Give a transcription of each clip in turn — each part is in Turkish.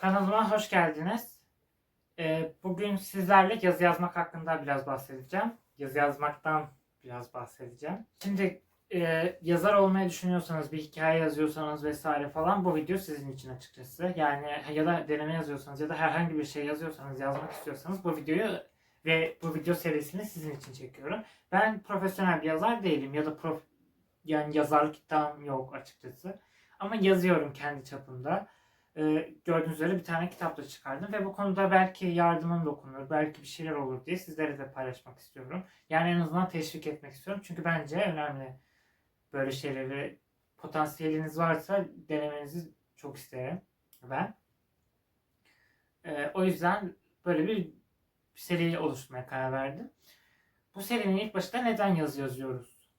Kanalıma hoş geldiniz. Ee, bugün sizlerle yazı yazmak hakkında biraz bahsedeceğim. Yazı yazmaktan biraz bahsedeceğim. Şimdi e, yazar olmayı düşünüyorsanız, bir hikaye yazıyorsanız vesaire falan bu video sizin için açıkçası. Yani ya da deneme yazıyorsanız ya da herhangi bir şey yazıyorsanız, yazmak istiyorsanız bu videoyu ve bu video serisini sizin için çekiyorum. Ben profesyonel bir yazar değilim ya da prof yani yazarlık iddiam yok açıkçası. Ama yazıyorum kendi çapımda e, gördüğünüz üzere bir tane kitap da çıkardım ve bu konuda belki yardımım dokunur, belki bir şeyler olur diye sizlere de paylaşmak istiyorum. Yani en azından teşvik etmek istiyorum. Çünkü bence önemli böyle şeyleri potansiyeliniz varsa denemenizi çok isterim ben. E, o yüzden böyle bir seri oluşturmaya karar verdim. Bu serinin ilk başında neden yazı yazıyoruz?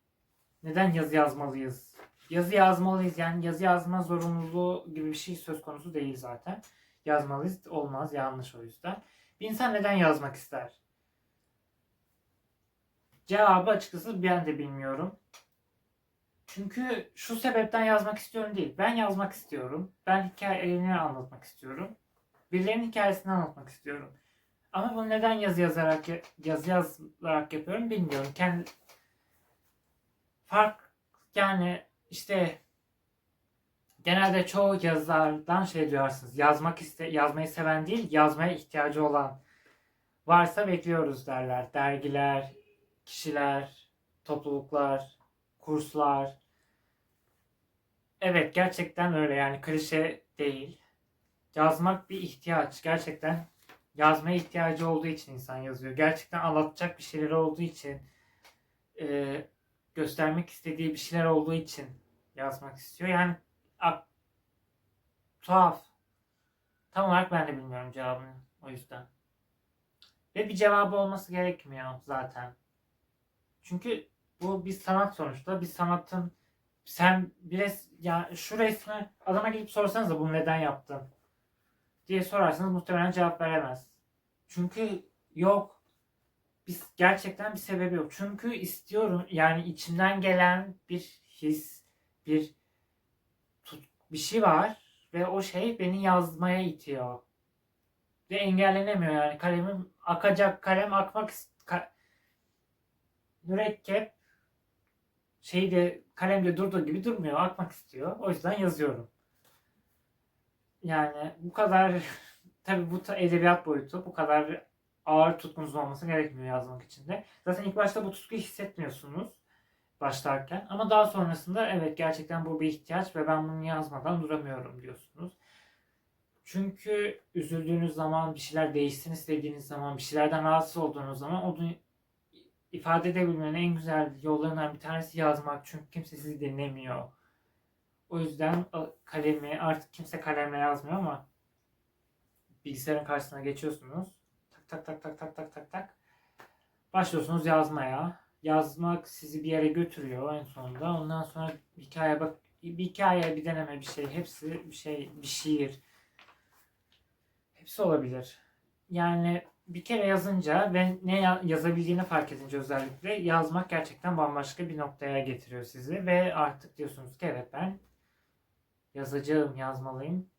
Neden yazı yazmalıyız? Yazı yazmalıyız. Yani yazı yazma zorunluluğu gibi bir şey söz konusu değil zaten. Yazmalıyız. Olmaz. Yanlış o yüzden. Bir insan neden yazmak ister? Cevabı açıkçası ben de bilmiyorum. Çünkü şu sebepten yazmak istiyorum değil. Ben yazmak istiyorum. Ben hikayelerini anlatmak istiyorum. Birilerinin hikayesini anlatmak istiyorum. Ama bunu neden yazı yazarak yazı yazarak yapıyorum bilmiyorum. Kendi fark yani işte genelde çoğu yazardan şey duyarsınız. Yazmak iste yazmayı seven değil, yazmaya ihtiyacı olan varsa bekliyoruz derler. Dergiler, kişiler, topluluklar, kurslar. Evet gerçekten öyle yani klişe değil. Yazmak bir ihtiyaç. Gerçekten yazmaya ihtiyacı olduğu için insan yazıyor. Gerçekten anlatacak bir şeyler olduğu için e, göstermek istediği bir şeyler olduğu için yazmak istiyor. Yani a, tuhaf. Tam olarak ben de bilmiyorum cevabını o yüzden. Ve bir cevabı olması gerekmiyor zaten. Çünkü bu bir sanat sonuçta. Bir sanatın sen bir res, ya şu resmi adama gidip sorsanız da bunu neden yaptın diye sorarsanız muhtemelen cevap veremez. Çünkü yok. Biz gerçekten bir sebebi yok. Çünkü istiyorum yani içimden gelen bir his, bir tut, bir şey var ve o şey beni yazmaya itiyor. Ve engellenemiyor yani kalemim akacak kalem akmak ka, mürekkep şeyde kalemde durduğu gibi durmuyor akmak istiyor. O yüzden yazıyorum. Yani bu kadar tabi bu edebiyat boyutu bu kadar ağır tutkunuz olması gerekmiyor yazmak için de. Zaten ilk başta bu tutkuyu hissetmiyorsunuz başlarken. Ama daha sonrasında evet gerçekten bu bir ihtiyaç ve ben bunu yazmadan duramıyorum diyorsunuz. Çünkü üzüldüğünüz zaman, bir şeyler değişsin istediğiniz zaman, bir şeylerden rahatsız olduğunuz zaman onu ifade edebilmenin en güzel yollarından bir tanesi yazmak. Çünkü kimse sizi dinlemiyor. O yüzden kalemi artık kimse kalemle yazmıyor ama bilgisayarın karşısına geçiyorsunuz. Tak tak tak tak tak tak tak tak. Başlıyorsunuz yazmaya. Yazmak sizi bir yere götürüyor en sonunda. Ondan sonra hikaye bak bir hikaye, bir deneme, bir şey, hepsi bir şey, bir şiir. Hepsi olabilir. Yani bir kere yazınca ve ne yazabildiğini fark edince özellikle yazmak gerçekten bambaşka bir noktaya getiriyor sizi ve artık diyorsunuz ki evet ben yazacağım, yazmalıyım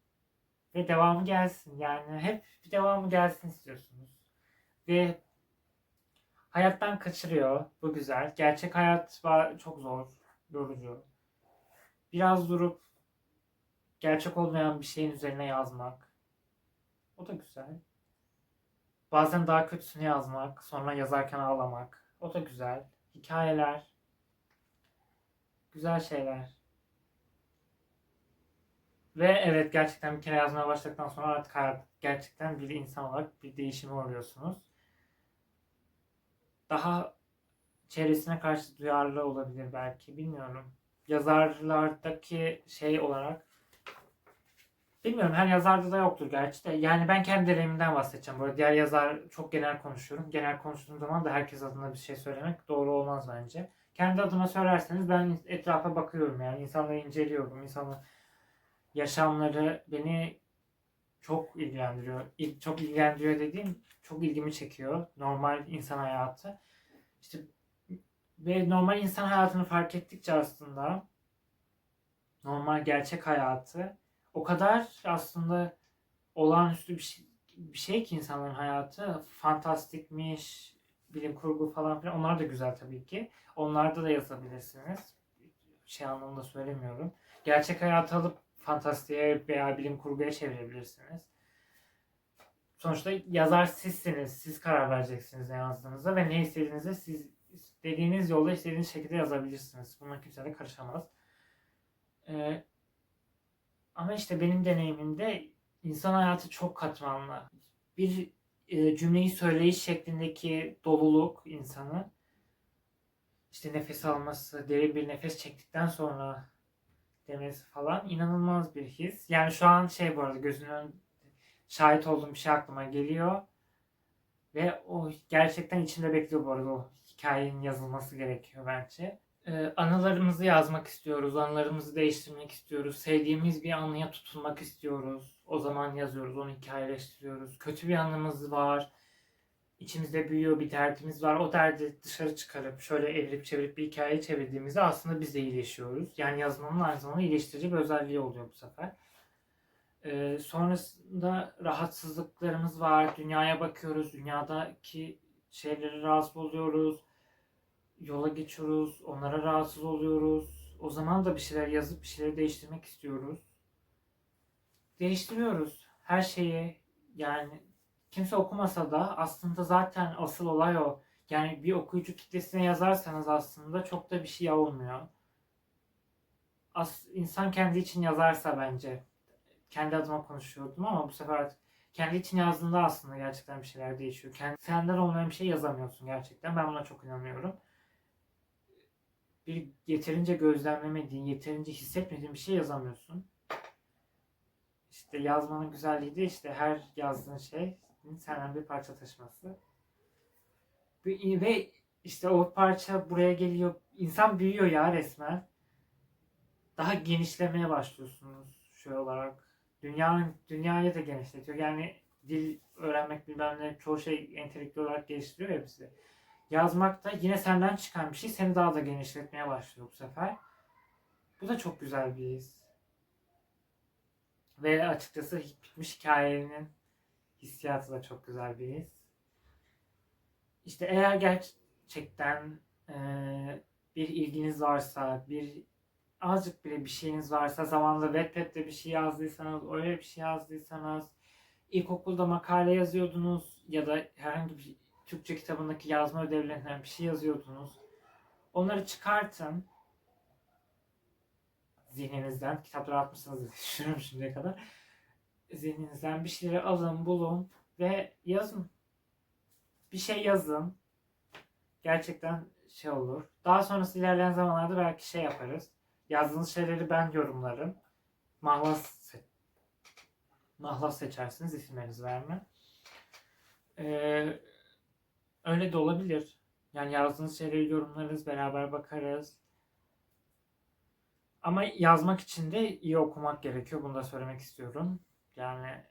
ve devamı gelsin. Yani hep bir devamı gelsin istiyorsunuz. Ve hayattan kaçırıyor. Bu güzel. Gerçek hayat çok zor, yorucu. Biraz durup gerçek olmayan bir şeyin üzerine yazmak. O da güzel. Bazen daha kötüsünü yazmak, sonra yazarken ağlamak. O da güzel. Hikayeler. Güzel şeyler. Ve evet gerçekten bir kere yazmaya başladıktan sonra artık hayat gerçekten bir insan olarak bir değişime uğruyorsunuz. Daha çevresine karşı duyarlı olabilir belki bilmiyorum. Yazarlardaki şey olarak bilmiyorum her yazarda da yoktur gerçi de. Yani ben kendi deneyimimden bahsedeceğim. Böyle diğer yazar çok genel konuşuyorum. Genel konuştuğum zaman da herkes adına bir şey söylemek doğru olmaz bence. Kendi adıma söylerseniz ben etrafa bakıyorum yani insanları inceliyorum. İnsanları yaşamları beni çok ilgilendiriyor. İl, çok ilgilendiriyor dediğim çok ilgimi çekiyor. Normal insan hayatı. İşte ve normal insan hayatını fark ettikçe aslında normal gerçek hayatı o kadar aslında olağanüstü bir şey, bir şey ki insanların hayatı. Fantastikmiş, bilim kurgu falan filan. Onlar da güzel tabii ki. Onlarda da yazabilirsiniz. Şey anlamında söylemiyorum. Gerçek hayatı alıp fantastiğe veya bilim kurguya çevirebilirsiniz. Sonuçta yazar sizsiniz. Siz karar vereceksiniz ne yazdığınıza ve ne istediğinizi siz istediğiniz yolda istediğiniz şekilde yazabilirsiniz. Buna kimse de karışamaz. Ee, ama işte benim deneyimimde insan hayatı çok katmanlı. Bir e, cümleyi söyleyiş şeklindeki doluluk insanı işte nefes alması, derin bir nefes çektikten sonra demesi falan inanılmaz bir his. Yani şu an şey bu arada gözünün şahit olduğum bir şey aklıma geliyor. Ve o gerçekten içimde bekliyor bu arada o hikayenin yazılması gerekiyor bence. Ee, anılarımızı yazmak istiyoruz, anılarımızı değiştirmek istiyoruz, sevdiğimiz bir anıya tutunmak istiyoruz. O zaman yazıyoruz, onu hikayeleştiriyoruz. Kötü bir anımız var, içimizde büyüyor bir derdimiz var. O derdi dışarı çıkarıp şöyle evirip çevirip bir hikaye çevirdiğimizde aslında biz de iyileşiyoruz. Yani yazmanın aynı zamanda iyileştirici bir özelliği oluyor bu sefer. Ee, sonrasında rahatsızlıklarımız var. Dünyaya bakıyoruz. Dünyadaki şeylere rahatsız oluyoruz. Yola geçiyoruz. Onlara rahatsız oluyoruz. O zaman da bir şeyler yazıp bir şeyleri değiştirmek istiyoruz. Değiştiriyoruz. Her şeyi yani kimse okumasa da aslında zaten asıl olay o. Yani bir okuyucu kitlesine yazarsanız aslında çok da bir şey olmuyor. As, insan kendi için yazarsa bence kendi adıma konuşuyordum ama bu sefer artık kendi için yazdığında aslında gerçekten bir şeyler değişiyor. Kendi, senden olmayan bir şey yazamıyorsun gerçekten. Ben buna çok inanıyorum. Bir yeterince gözlemlemediğin, yeterince hissetmediğin bir şey yazamıyorsun. İşte yazmanın güzelliği de işte her yazdığın şey senden bir parça taşıması. Ve- işte o parça buraya geliyor. İnsan büyüyor ya resmen. Daha genişlemeye başlıyorsunuz şey olarak. Dünyanın dünyayı da genişletiyor. Yani dil öğrenmek bilmem ne çoğu şey entelektüel olarak geliştiriyor ya bizi. Yazmak da yine senden çıkan bir şey seni daha da genişletmeye başlıyor bu sefer. Bu da çok güzel bir his. Ve açıkçası bitmiş hikayenin hissiyatı da çok güzel bir his. İşte eğer gerçekten eee, bir ilginiz varsa, bir azıcık bile bir şeyiniz varsa, zamanında Wattpad'de bir şey yazdıysanız, öyle bir şey yazdıysanız, ilkokulda makale yazıyordunuz ya da herhangi bir Türkçe kitabındaki yazma ödevlerinden bir şey yazıyordunuz. Onları çıkartın zihninizden. Kitapları atmışsınız düşünüyorum şimdiye kadar. Zihninizden bir şeyleri alın, bulun ve yazın. Bir şey yazın. Gerçekten şey olur. Daha sonrası ilerleyen zamanlarda belki şey yaparız. Yazdığınız şeyleri ben yorumlarım. Mahlas, se- mahlas seçersiniz isimlerinizi verme. Ee, öyle de olabilir. Yani yazdığınız şeyleri yorumlarız, beraber bakarız. Ama yazmak için de iyi okumak gerekiyor. Bunu da söylemek istiyorum. Yani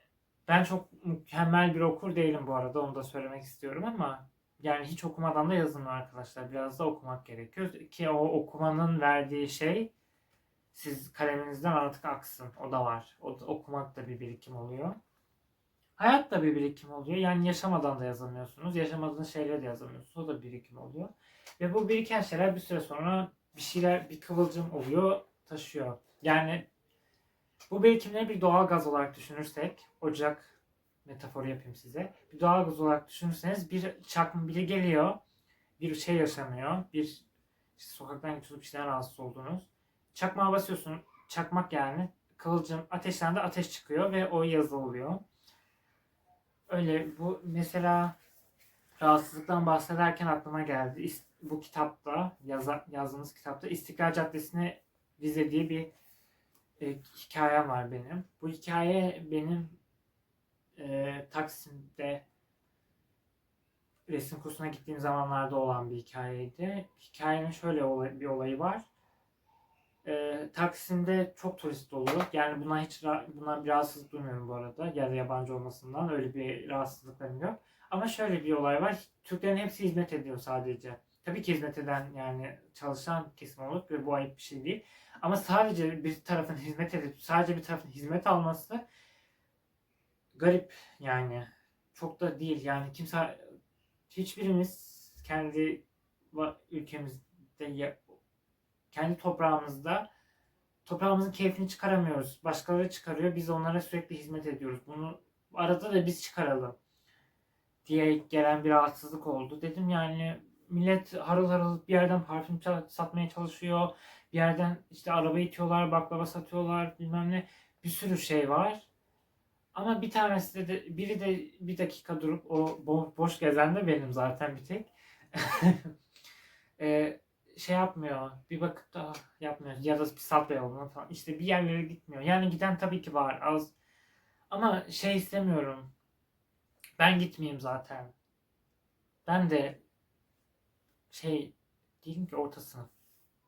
ben çok mükemmel bir okur değilim bu arada. Onu da söylemek istiyorum ama yani hiç okumadan da yazın arkadaşlar. Biraz da okumak gerekiyor. Ki o okumanın verdiği şey siz kaleminizden artık aksın. O da var. O da, okumak da bir birikim oluyor. Hayat da bir birikim oluyor. Yani yaşamadan da yazamıyorsunuz. Yaşamadığınız şeyleri de yazamıyorsunuz. O da birikim oluyor. Ve bu biriken şeyler bir süre sonra bir şeyler, bir kıvılcım oluyor, taşıyor. Yani bu birikimleri bir doğal gaz olarak düşünürsek, ocak metaforu yapayım size. Bir doğal gaz olarak düşünürseniz bir çakma biri geliyor, bir şey yaşanıyor, bir işte sokaktan geçiyorsunuz, bir şeyden rahatsız oldunuz. Çakmağa basıyorsun, çakmak yani, kıvılcım ateşlendi, ateş çıkıyor ve o yazı oluyor. Öyle bu mesela rahatsızlıktan bahsederken aklıma geldi. Bu kitapta, yaza, yazdığımız kitapta İstiklal Caddesi'ne vize diye bir e, hikayem var benim. Bu hikaye benim e, Taksim'de resim kursuna gittiğim zamanlarda olan bir hikayeydi. Hikayenin şöyle bir olayı var. E, Taksim'de çok turist dolu. Yani buna hiç buna bir rahatsızlık duymuyorum bu arada. Ya da yabancı olmasından öyle bir rahatsızlıklarım yok. Ama şöyle bir olay var. Türklerin hepsi hizmet ediyor sadece. Tabii ki hizmet eden yani çalışan kesim olur ve bu ayıp bir şey değil. Ama sadece bir tarafın hizmet edip sadece bir tarafın hizmet alması garip yani. Çok da değil yani kimse hiçbirimiz kendi ülkemizde kendi toprağımızda toprağımızın keyfini çıkaramıyoruz. Başkaları çıkarıyor. Biz onlara sürekli hizmet ediyoruz. Bunu arada da biz çıkaralım diye gelen bir rahatsızlık oldu. Dedim yani millet harıl harıl bir yerden parfüm satmaya çalışıyor. Bir yerden işte araba itiyorlar, baklava satıyorlar, bilmem ne. Bir sürü şey var. Ama bir tanesi de, biri de bir dakika durup o bo- boş gezen de benim zaten bir tek. Ee, şey yapmıyor. Bir bakıp da yapmıyor. Ya da bir sat yoluna falan. İşte bir yerlere gitmiyor. Yani giden tabii ki var az. Ama şey istemiyorum. Ben gitmeyeyim zaten. Ben de şey diyelim ki orta sınıf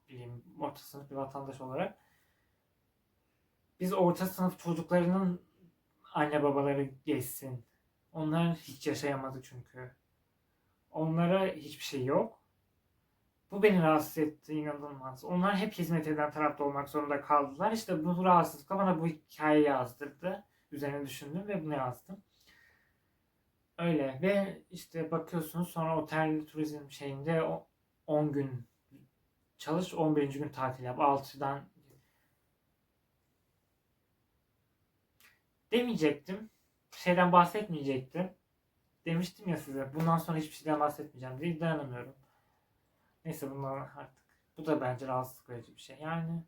bileyim orta sınıf bir vatandaş olarak biz orta sınıf çocuklarının anne babaları geçsin. Onlar hiç yaşayamadı çünkü. Onlara hiçbir şey yok. Bu beni rahatsız etti inanılmaz. Onlar hep hizmet eden tarafta olmak zorunda kaldılar. İşte bu rahatsızlıkla bana bu hikayeyi yazdırdı. Üzerine düşündüm ve bunu yazdım. Öyle ve işte bakıyorsunuz sonra otel turizm şeyinde o- 10 gün çalış 11. gün tatil yap 6'dan demeyecektim. Şeyden bahsetmeyecektim. Demiştim ya size bundan sonra hiçbir şeyden bahsetmeyeceğim diye dayanamıyorum. Neyse bundan artık. Bu da bence rahatsızlık verici bir şey. Yani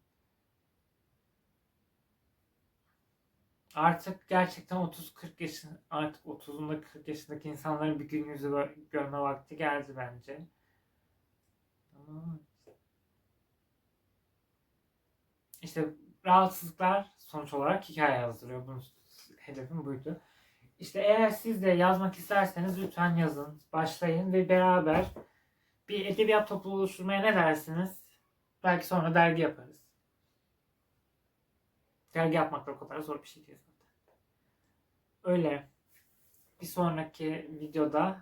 artık gerçekten 30-40 yaşın artık 30'unda 40 yaşındaki insanların bir gün yüzü gö- görme vakti geldi bence. Ama işte rahatsızlıklar sonuç olarak hikaye yazdırıyor. Bunun hedefim buydu. İşte eğer siz de yazmak isterseniz lütfen yazın. Başlayın ve beraber bir edebiyat topluluğu oluşturmaya ne dersiniz? Belki sonra dergi yaparız. Dergi yapmak da o kadar zor bir şey değil zaten. Öyle. Bir sonraki videoda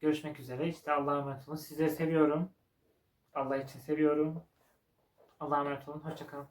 görüşmek üzere. İşte Allah'a emanet olun. Sizleri seviyorum. Allah için seviyorum. Allah'a emanet olun. Hoşçakalın.